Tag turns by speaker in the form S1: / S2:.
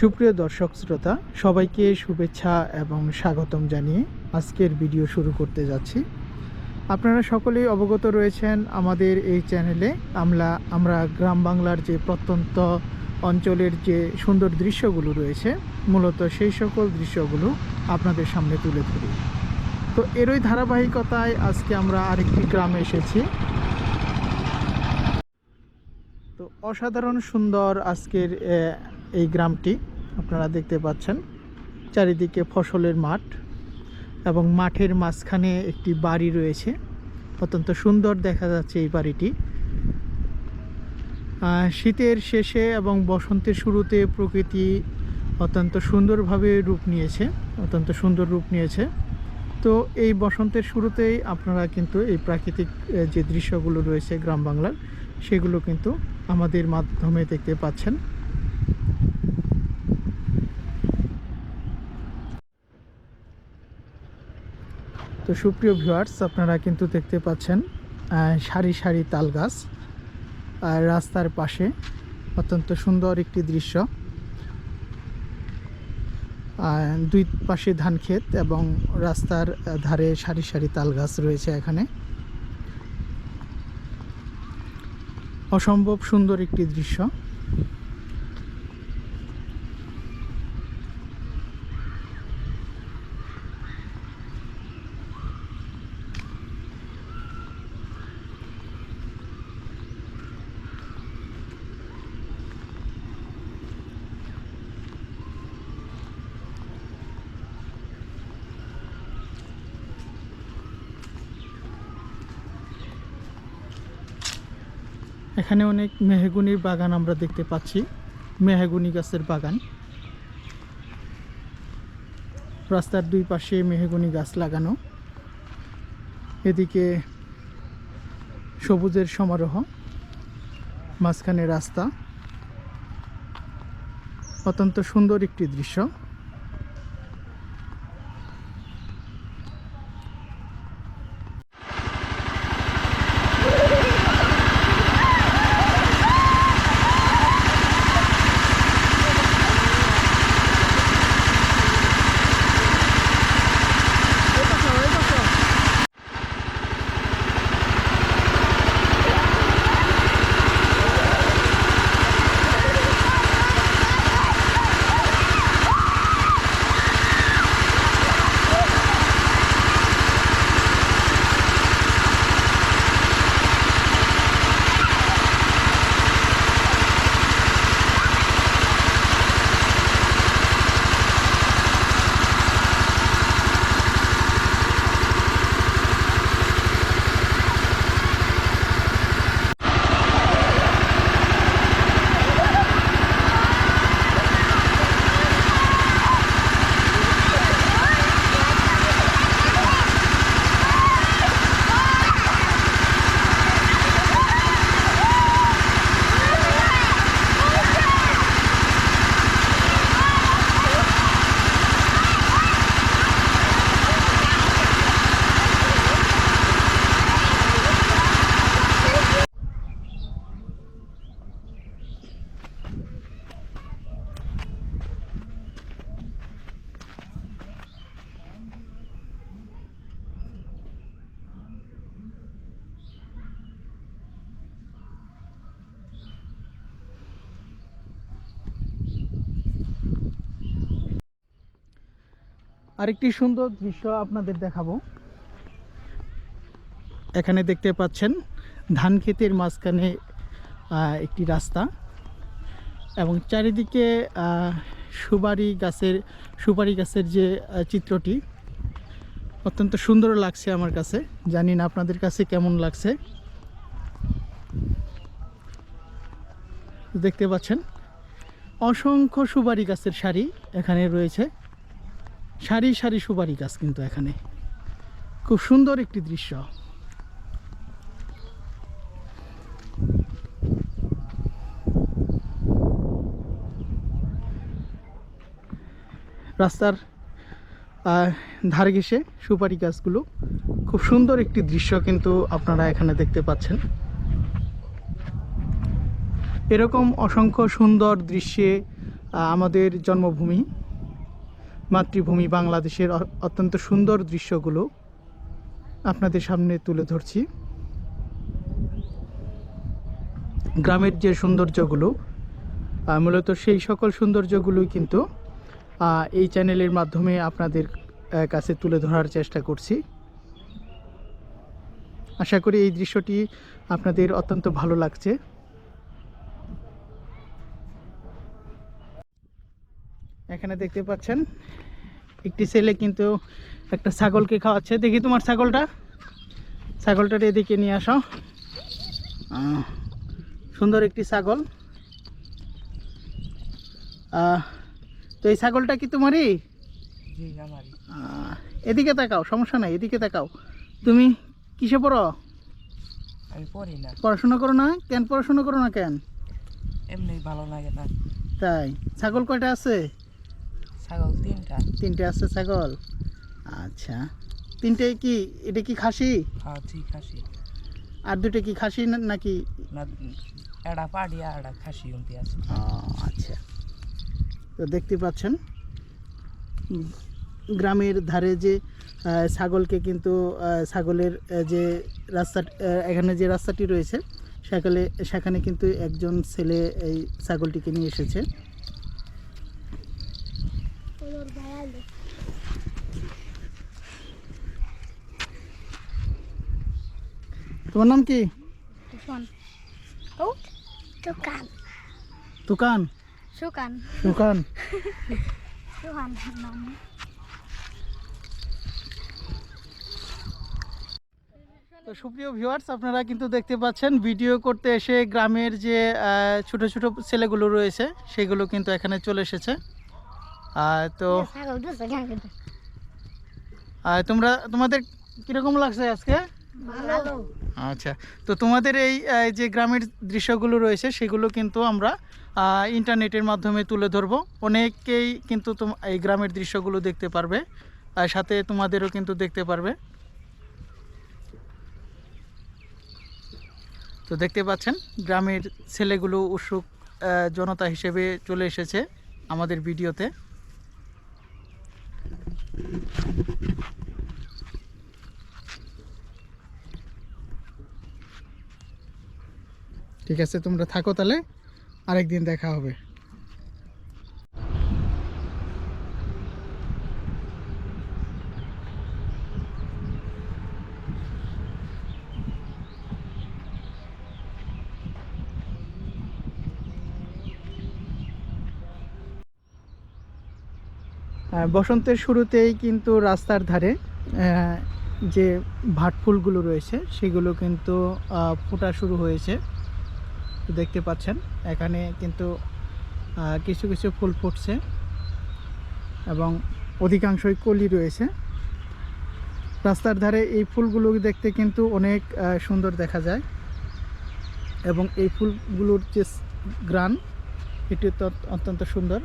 S1: সুপ্রিয় দর্শক শ্রোতা, সবাইকে শুভেচ্ছা এবং স্বাগতম জানিয়ে আজকের ভিডিও শুরু করতে যাচ্ছি। আপনারা সকলেই অবগত রয়েছেন আমাদের এই চ্যানেলে আমরা আমরা গ্রাম বাংলার যে প্রত্যন্ত অঞ্চলের যে সুন্দর দৃশ্যগুলো রয়েছে, মূলত সেই সকল দৃশ্যগুলো আপনাদের সামনে তুলে ধরি। তো এরই ধারাবাহিকতায় আজকে আমরা আরেকটি গ্রামে এসেছি। তো অসাধারণ সুন্দর আজকের এই গ্রামটি। আপনারা দেখতে পাচ্ছেন, চারিদিকে ফসলের মাঠ এবং মাঠের মাঝখানে একটি বাড়ি রয়েছে। অত্যন্ত সুন্দর দেখা যাচ্ছে এই বাড়িটি। শীতের শেষে এবং বসন্তের শুরুতে প্রকৃতি অত্যন্ত সুন্দরভাবে রূপ নিয়েছে, অত্যন্ত সুন্দর রূপ নিয়েছে। তো এই বসন্তের শুরুতেই আপনারা কিন্তু এই প্রাকৃতিক যে দৃশ্যগুলো রয়েছে গ্রাম বাংলার, সেগুলো কিন্তু আমাদের মাধ্যমে দেখতে পাচ্ছেন। তো সুপ্রিয় ভিউয়ার্স, আপনারা কিন্তু দেখতে পাচ্ছেন সারি সারি তাল গাছ আর রাস্তার পাশে অত্যন্ত সুন্দর একটি দৃশ্য। দুই পাশে ধান ক্ষেত এবং রাস্তার ধারে সারি সারি তাল গাছ রয়েছে এখানে। অসম্ভব সুন্দর একটি দৃশ্য। এখানে অনেক মেহগুনির বাগান আমরা দেখতে পাচ্ছি। মেহগুনি গাছের বাগান। রাস্তার দুই পাশে মেহগুনি গাছ লাগানো। এদিকে সবুজের সমারোহ, মাঝখানে রাস্তা। অত্যন্ত সুন্দর একটি দৃশ্য। আরেকটি সুন্দর দৃশ্য আপনাদের দেখাবো। এখানে দেখতে পাচ্ছেন ধান ক্ষেতের মাঝখানে একটি রাস্তা এবং চারিদিকে সুপারি গাছের সুপারি গাছের যে চিত্রটি অত্যন্ত সুন্দর লাগছে আমার কাছে। জানি না আপনাদের কাছে কেমন লাগছে। দেখতে পাচ্ছেন অসংখ্য সুপারি গাছের সারি এখানে রয়েছে। সারি সারি সুপারি গাছ কিন্তু এখানে। খুব সুন্দর একটি দৃশ্য। রাস্তার ধারে ঘেসে সুপারি গাছগুলো খুব সুন্দর একটি দৃশ্য কিন্তু আপনারা এখানে দেখতে পাচ্ছেন। এরকম অসংখ্য সুন্দর দৃশ্যে আমাদের জন্মভূমি মাতৃভূমি বাংলাদেশের অত্যন্ত সুন্দর দৃশ্যগুলো আপনাদের সামনে তুলে ধরছি। গ্রামের যে সৌন্দর্যগুলো মূলত সেই সকল সৌন্দর্যগুলোই কিন্তু এই চ্যানেলের মাধ্যমে আপনাদের কাছে তুলে ধরার চেষ্টা করছি। আশা করি এই দৃশ্যটি আপনাদের অত্যন্ত ভালো লাগছে। এখানে দেখতে পাচ্ছেন একটি ছেলে কিন্তু একটা ছাগলকে খাওয়াচ্ছে। দেখি তোমার ছাগলটা। ছাগলটার এদিকে নিয়ে আসো। সুন্দর একটি ছাগল। তো এই ছাগলটা কি তোমারই? এদিকে তাকাও সমস্যা নাই এদিকে তাকাও। তুমি কিসে পড়ো?
S2: আমি পড়ি না।
S1: পড়াশোনা করো না? কেন পড়াশোনা করো না কেন?
S2: এমনি ভালো লাগে না।
S1: তাই। ছাগল কয়টা আছে?
S2: ছাগল তিনটা।
S1: তিনটে আছে ছাগল? আচ্ছা। তিনটে কি এটা কি খাসি?
S2: খাসি
S1: আর দুটো কি খাসি নাকি?
S2: না এড়া পাড়িয়া এড়া খাসি উন্তি আছে।
S1: ও, আচ্ছা। তো দেখতে পাচ্ছেন গ্রামের ধারে যে ছাগলকে কিন্তু ছাগলের যে রাস্তা এখানে যে রাস্তাটি রয়েছে সেখানে সেখানে কিন্তু একজন ছেলে এই ছাগলটিকে নিয়ে এসেছে। তোমার নাম কি? তুকান. তো সুপ্রিয় ভিউয়ার্স আপনারা কিন্তু দেখতে পাচ্ছেন ভিডিও করতে এসে গ্রামের যে ছোট ছোট ছেলেগুলো রয়েছে সেগুলো কিন্তু এখানে চলে এসেছে। তো তোমরা তোমাদের কীরকম লাগছে আজকে? আচ্ছা তো তোমাদের এই যে গ্রামের দৃশ্যগুলো রয়েছে সেগুলো কিন্তু আমরা ইন্টারনেটের মাধ্যমে তুলে ধরবো। অনেকেই কিন্তু এই গ্রামের দৃশ্যগুলো দেখতে পারবে আর সাথে তোমাদেরও কিন্তু দেখতে পারবে। তো দেখতে পাচ্ছেন গ্রামের ছেলেগুলো উৎসুক জনতা হিসেবে চলে এসেছে আমাদের ভিডিওতে। ঠিক আছে তোমরা থাকো তাহলে। আরেকদিন দেখা হবে। বসন্তের শুরুতেই কিন্তু রাস্তার ধারে যে ভাট ফুলগুলো রয়েছে, সেগুলো কিন্তু ফোটা শুরু হয়েছে। দেখতে পাচ্ছেন, এখানে কিন্তু কিছু কিছু ফুল ফুটছে এবং অধিকাংশই কলি রয়েছে। রাস্তার ধারে এই ফুলগুলো দেখতে কিন্তু অনেক সুন্দর দেখা যায় এবং এই ফুলগুলোর যে গ্রান, এটি অত্যন্ত সুন্দর।